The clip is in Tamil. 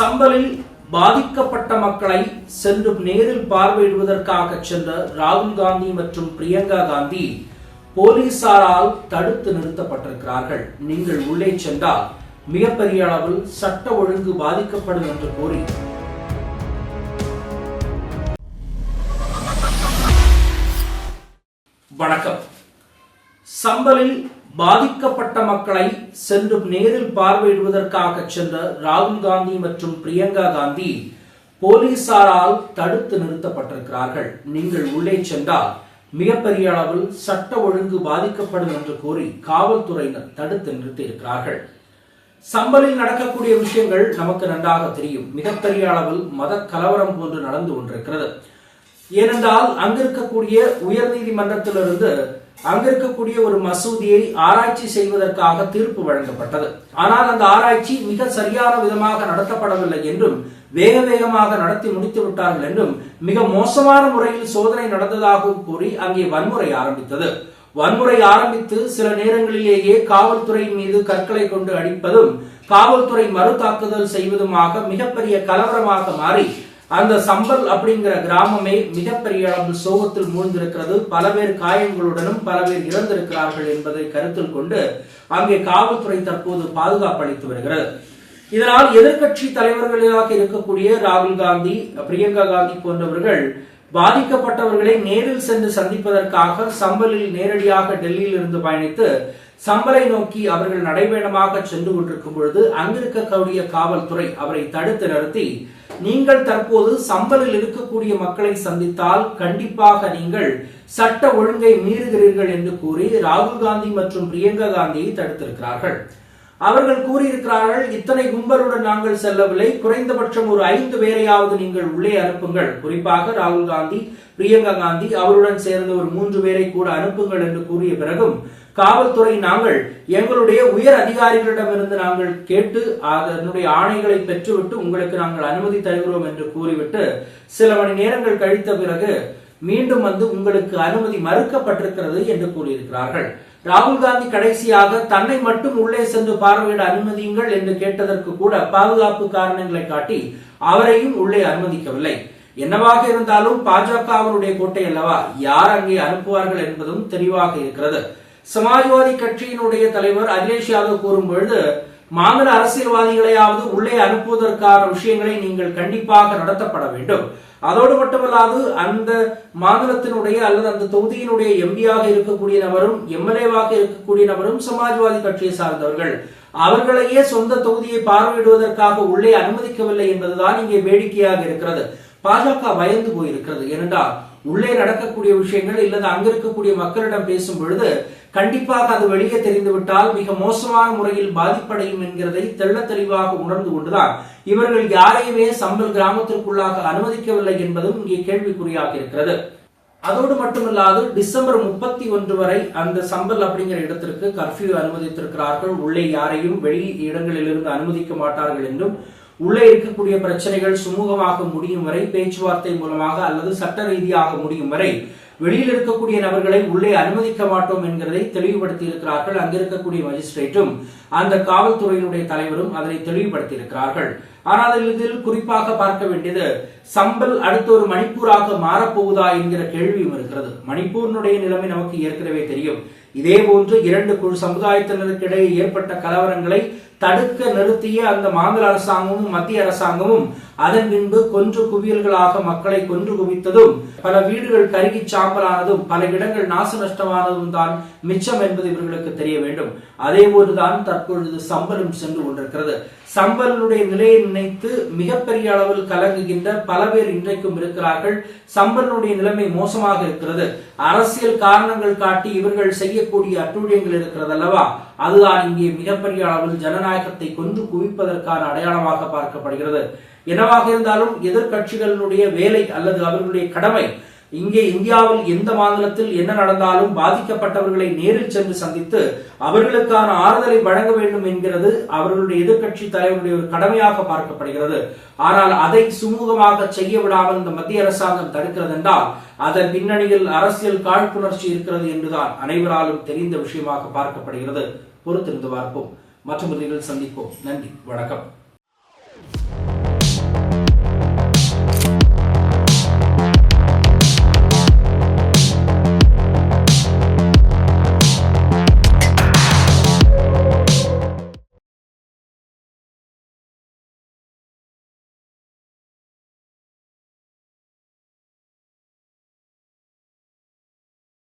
சம்பலில் பாதிக்கப்பட்ட மக்களை சென்று நேரில் பார்வையிடுவதற்காக சென்ற ராகுல் காந்தி மற்றும் பிரியங்கா காந்தி போலீசாரால் தடுத்து நிறுத்தப்பட்டிருக்கிறார்கள். நீங்கள் உள்ளே சென்றால் மிகப்பெரிய அளவில் சட்ட ஒழுங்கு பாதிக்கப்படும் என்று கூறி. வணக்கம். சம்பலில் பாதிக்கப்பட்ட மக்களை சென்று நேரில் பார்வையிடுவதற்காக சென்ற ராகுல் காந்தி மற்றும் பிரியங்கா காந்தி போலீசாரால் தடுத்து நிறுத்தப்பட்டிருக்கிறார்கள். நீங்கள் உள்ளே சென்றால் மிகப்பெரிய அளவில் சட்ட ஒழுங்கு பாதிக்கப்படும் என்று கூறி காவல்துறையினர் தடுத்து நிறுத்தியிருக்கிறார்கள். சம்பலில் நடக்கக்கூடிய விஷயங்கள் நமக்கு நன்றாக தெரியும். மிகப்பெரிய அளவில் மத கலவரம் போன்று நடந்து கொண்டிருக்கிறது. ஏனென்றால் அங்கிருக்கக்கூடிய அங்க அங்கிருக்கக்கூடிய ஒரு மசூதியை ஆராய்ச்சி செய்வதற்காக தீர்ப்பு வழங்கப்பட்டது. ஆனால் அந்த ஆராய்ச்சி மிக சரியான விதமாக நடத்தப்படவில்லை என்றும் வேக வேகமாக நடத்தி முடித்து விட்டார்கள் என்றும் மிக மோசமான முறையில் சோதனை நடந்ததாகவும் கூறி அங்கே வன்முறை ஆரம்பித்தது. வன்முறை ஆரம்பித்து சில நேரங்களிலேயே காவல்துறை மீது கற்களை கொண்டு அடிப்பதும் காவல்துறை மறு தாக்குதல் செய்வதுமாக மிகப்பெரிய கலவரமாக மாறி அந்த சம்பல் அப்படிங்கிற கிராமமே மிகப்பெரிய அளவில் சோகத்தில் மூழ்ந்திருக்கிறது பல பேர் காயங்களுடனும் பல பேர் இறந்திருக்கிறார்கள் என்பதை கருத்தில் கொண்டு அங்கே காவல்துறை தற்போது பாதுகாப்பு அளித்து வருகிறது. இதனால் எதிர்க்கட்சி தலைவர்களாக இருக்கக்கூடிய ராகுல் காந்தி பிரியங்கா காந்தி போன்றவர்கள் பாதிக்கப்பட்டவர்களை நேரில் சென்று சந்திப்பதற்காக சம்பலில் நேரடியாக டெல்லியில் இருந்து பயணித்து சம்பலை நோக்கி அவர்கள் நடைபயணமாக சென்று கொண்டிருக்கும் பொழுது அங்கிருக்கக்கூடிய காவல்துறை அவரை தடுத்து நிறுத்தி நீங்கள் தற்போது சம்பலில் இருக்கக்கூடிய மக்களை சந்தித்தால் கண்டிப்பாக நீங்கள் சட்ட ஒழுங்கை மீறுகிறீர்கள் என்று கூறி ராகுல் காந்தி மற்றும் பிரியங்கா காந்தியை தடுத்திருக்கிறார்கள். அவர்கள் கூறியிருக்கிறார்கள் இத்தனை கும்பலுடன் நாங்கள் செல்லவில்லை. குறைந்தபட்சம் ஒரு ஐந்து பேரையாவது நீங்கள் உள்ளே அனுப்புங்கள். குறிப்பாக ராகுல் காந்தி பிரியங்கா காந்தி அவருடன் சேர்ந்த ஒரு மூன்று பேரை கூட அனுப்புங்கள் என்று கூறிய பிறகும் காவல்துறை நாங்கள் எங்களுடைய உயர் அதிகாரிகளிடமிருந்து நாங்கள் கேட்டு அதனுடைய ஆணைகளை பெற்றுவிட்டு உங்களுக்கு நாங்கள் அனுமதி தருகிறோம் என்று கூறிவிட்டு சில மணி நேரங்கள் கழித்த பிறகு மீண்டும் வந்து உங்களுக்கு அனுமதி மறுக்கப்பட்டிருக்கிறது என்று கூறியிருக்கிறார்கள். ராகுல் காந்தி கடைசியாக தன்னை மட்டும் உள்ளே சென்று பார்வையிட அனுமதியுங்கள் என்று கேட்டதற்கு கூட பாதுகாப்பு காரணங்களை காட்டி அவரையும் உள்ளே அனுமதிக்கவில்லை. என்னவாக இருந்தாலும் பாஜக அவருடைய கோட்டை அல்லவா? யார் அங்கே அனுப்புவார்கள் என்பதும் தெளிவாக இருக்கிறது. சமாஜ்வாதி கட்சியினுடைய தலைவர் அகிலேஷ் யாதவ் கூறும்பொழுது மாநில அரசியல்வாதிகளையாவது உள்ளே அனுப்புவதற்கான விஷயங்களை நீங்கள் கண்டிப்பாக நடத்தப்பட வேண்டும். அதோடு மட்டுமல்லாது அந்த மாநிலத்தினுடைய அல்லது அந்த தொகுதியினுடைய எம்பியாக இருக்கக்கூடிய நபரும் எம்எல்ஏவாக இருக்கக்கூடிய நபரும் சமாஜ்வாதி கட்சியை சார்ந்தவர்கள். அவர்களையே சொந்த தொகுதியை பார்வையிடுவதற்காக உள்ளே அனுமதிக்கவில்லை என்பதுதான் இங்கே வேடிக்கையாக இருக்கிறது. பாஜக பயந்து போயிருக்கிறது. ஏனென்றால் உள்ளே நடக்கக்கூடிய விஷயங்கள் இல்லது அங்க இருக்கக்கூடிய மக்களிடம் பேசும் பொழுது கண்டிப்பாக அது வெளியே தெரிந்துவிட்டால் மிக மோசமான முறையில் பாதிப்படையும் என்கிறதை தெள்ள தெளிவாக உணர்ந்து கொண்டுதான் இவர்கள் யாரையுமே சம்பல் கிராமத்திற்குள்ளாக அனுமதிக்கவில்லை என்பதும் இங்கே கேள்விக்குறியாக இருக்கிறது. அதோடு மட்டுமல்லாது டிசம்பர் முப்பத்தி ஒன்று வரை அந்த சம்பல் அப்படிங்கிற இடத்திற்கு கர்ஃபியூ அனுமதித்திருக்கிறார்கள். உள்ளே யாரையும் வெளி இடங்களிலிருந்து அனுமதிக்க மாட்டார்கள் என்றும் உள்ளே இருக்கக்கூடிய பிரச்சனைகள் சுமூகமாக முடியும் வரை பேச்சுவார்த்தை மூலமாக அல்லது சட்ட ரீதியாக முடியும் வரை வெளியில் இருக்கக்கூடிய நபர்களை உள்ளே அனுமதிக்க மாட்டோம் என்கிறதை தெளிவுபடுத்தி இருக்கிறார்கள் அங்கிருக்கக்கூடிய மஜிஸ்ட்ரேட்டும் அந்த காவல்துறையினுடைய தலைவரும் அதனை தெளிவுபடுத்தி இருக்கிறார்கள் ஆனால் இதில் குறிப்பாக பார்க்க வேண்டியது சம்பல் அடுத்த ஒரு மணிப்பூராக மாறப்போகுதா என்கிற கேள்வியும் இருக்கிறது. மணிப்பூரினுடைய நிலைமை நமக்கு ஏற்கனவே தெரியும். இதே போன்று இரண்டு குழு சமுதாயத்தினருக்கு இடையே ஏற்பட்ட கலவரங்களை தடுக்க நிறுத்திய அந்த மாநில அரசாங்கமும் மத்திய அரசாங்கமும் அதன் பின்பு கொன்று குவியல்களாக மக்களை கொன்று குவித்ததும் பல வீடுகள் கருகி சாம்பலானதும் பல இடங்கள் நாச நஷ்டமானதும் தான் மிச்சம் என்பது இவர்களுக்கு தெரிய வேண்டும். அதே போதுதான் தற்பொழுது சம்பலும் சென்று கொண்டிருக்கிறது. சம்பலுடைய நிலையை நினைத்து மிகப்பெரிய அளவில் கலங்குகின்ற பல பேர் இன்றைக்கும் இருக்கிறார்கள். சம்பலனுடைய நிலைமை மோசமாக இருக்கிறது. அரசியல் காரணங்கள் காட்டி இவர்கள் செய்யக்கூடிய அட்டூழியங்கள் இருக்கிறது அல்லவா அதுதான் இங்கே மிகப்பெரிய அளவில் ஜனநாயகத்தை கொன்று குவிப்பதற்கான அடையாளமாக பார்க்கப்படுகிறது. என்னவாக இருந்தாலும் எதிர்கட்சிகளுடைய வேலை அல்லது அவர்களுடைய கடமை இங்கே இந்தியாவில் எந்த மாநிலத்தில் என்ன நடந்தாலும் பாதிக்கப்பட்டவர்களை நேரில் சென்று சந்தித்து அவர்களுக்கான ஆறுதலை வழங்க வேண்டும் என்கிறது அவர்களுடைய எதிர்கட்சி தலைவருடைய ஒரு கடமையாக பார்க்கப்படுகிறது. ஆனால் அதை சுமூகமாக செய்ய விடாமல் இந்த மத்திய அரசாங்கம் தடுக்கிறது என்றால் அதன் பின்னணியில் அரசியல் காழ்ப்புணர்ச்சி இருக்கிறது என்றுதான் அனைவராலும் தெரிந்த விஷயமாக பார்க்கப்படுகிறது. பொறுத்திருந்து பார்ப்போம். மற்றொரு சந்திப்போம். நன்றி. வணக்கம்.